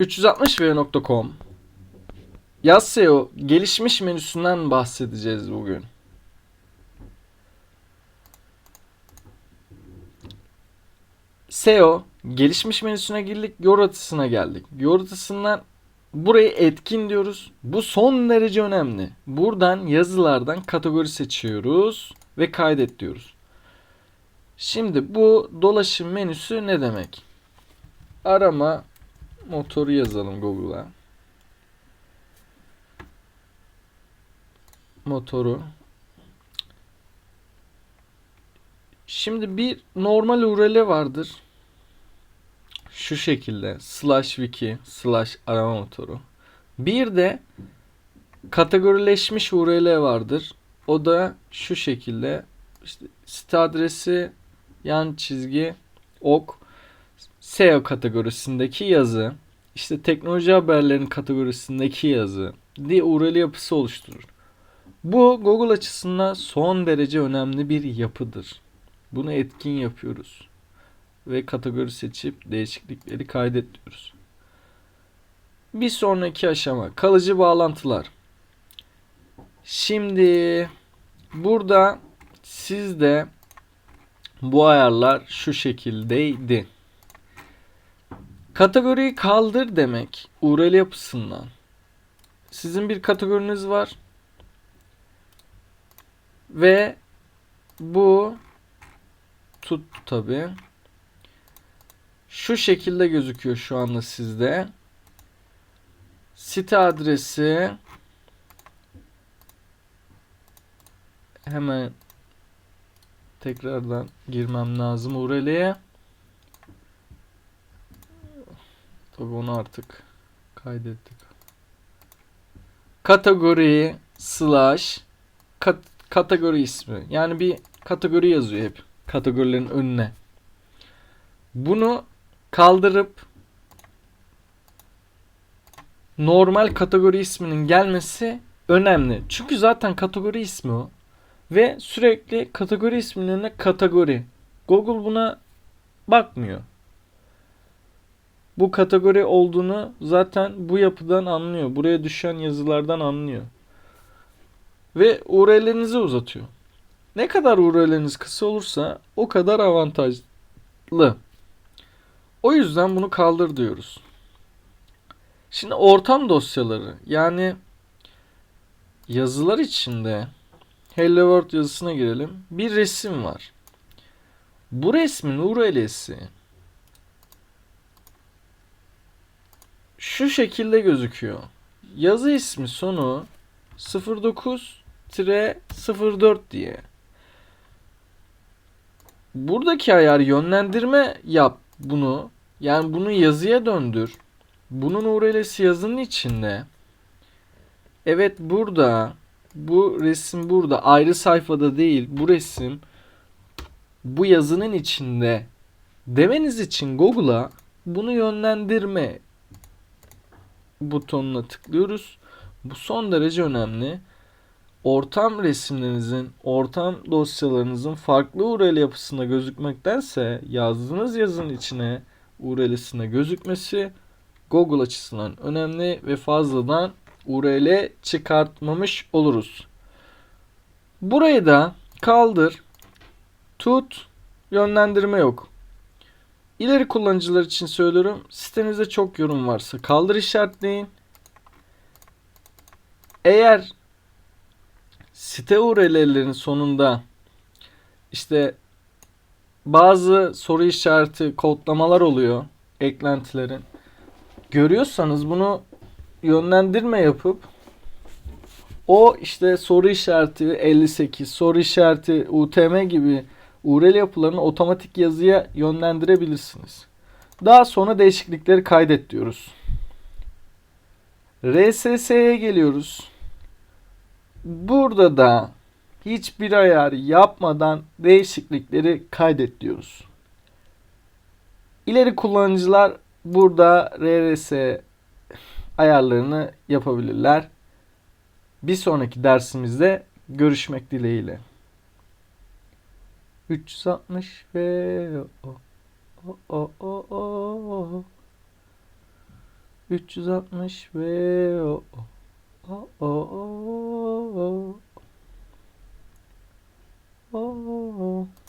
360v.com Yaz SEO gelişmiş menüsünden bahsedeceğiz bugün. SEO gelişmiş menüsüne girdik, yoratısına geldik. Yoratısından burayı etkin diyoruz. Bu son derece önemli. Buradan yazılardan kategori seçiyoruz ve kaydet diyoruz. Şimdi bu dolaşım menüsü ne demek? Arama motoru yazalım Google'a. Motoru. Şimdi bir normal URL vardır. Şu şekilde slash wiki slash arama motoru. Bir de kategorileşmiş URL vardır. O da şu şekilde işte site adresi yan çizgi ok SEO kategorisindeki yazı işte teknoloji haberlerin kategorisindeki yazı diye URL yapısı oluşturur. Bu Google açısından son derece önemli bir yapıdır. Bunu etkin yapıyoruz. Ve kategori seçip değişiklikleri kaydet diyoruz. Bir sonraki aşama kalıcı bağlantılar. Şimdi burada sizde bu ayarlar şu şekildeydi. Kategoriyi kaldır demek URL yapısından. Sizin bir kategoriniz var. Ve bu tut tabi. Şu şekilde gözüküyor şu anda sizde. Site adresi hemen tekrardan girmem lazım URL'ye. Tabi onu artık kaydettik. Kategori slash kat, kategori ismi. Yani bir kategori yazıyor hep kategorilerin önüne. Bunu kaldırıp normal kategori isminin gelmesi önemli. Çünkü zaten kategori ismi o. Ve sürekli kategori isminin önüne kategori. Google buna bakmıyor. Bu kategori olduğunu zaten bu yapıdan anlıyor. Buraya düşen yazılardan anlıyor. Ve URL'inizi uzatıyor. Ne kadar URL'iniz kısa olursa o kadar avantajlı. O yüzden bunu kaldır diyoruz. Şimdi ortam dosyaları yani yazılar içinde Hello World yazısına girelim. Bir resim var. Bu resmin URL'si şu şekilde gözüküyor. Yazı ismi sonu 09-04 diye. Buradaki ayar yönlendirme yap bunu. Yani bunu yazıya döndür. Bunun URL'si yazının içinde. Evet burada. Bu resim burada. Ayrı sayfada değil. Bu resim bu yazının içinde demeniz için Google'a bunu yönlendirme butonuna tıklıyoruz. Bu son derece önemli. Ortam resimlerinizin, ortam dosyalarınızın farklı URL yapısında gözükmektense yazdığınız yazının içine URL'sine gözükmesi Google açısından önemli ve fazladan URL çıkartmamış oluruz. Burayı da kaldır, tut, yönlendirme yok. İleri kullanıcılar için söylüyorum. Sitenizde çok yorum varsa kaldır işaretleyin. Eğer site URL'lerin sonunda işte bazı soru işareti kodlamalar oluyor eklentilerin. Görüyorsanız bunu yönlendirme yapıp o işte soru işareti 58, soru işareti UTM gibi URL yapılarını otomatik yazıya yönlendirebilirsiniz. Daha sonra değişiklikleri kaydet diyoruz. RSS'ye geliyoruz. Burada da hiçbir ayar yapmadan değişiklikleri kaydet diyoruz. İleri kullanıcılar burada RS ayarlarını yapabilirler. Bir sonraki dersimizde görüşmek dileğiyle. 360 ve o o o o o 360 ve o o o o o. O.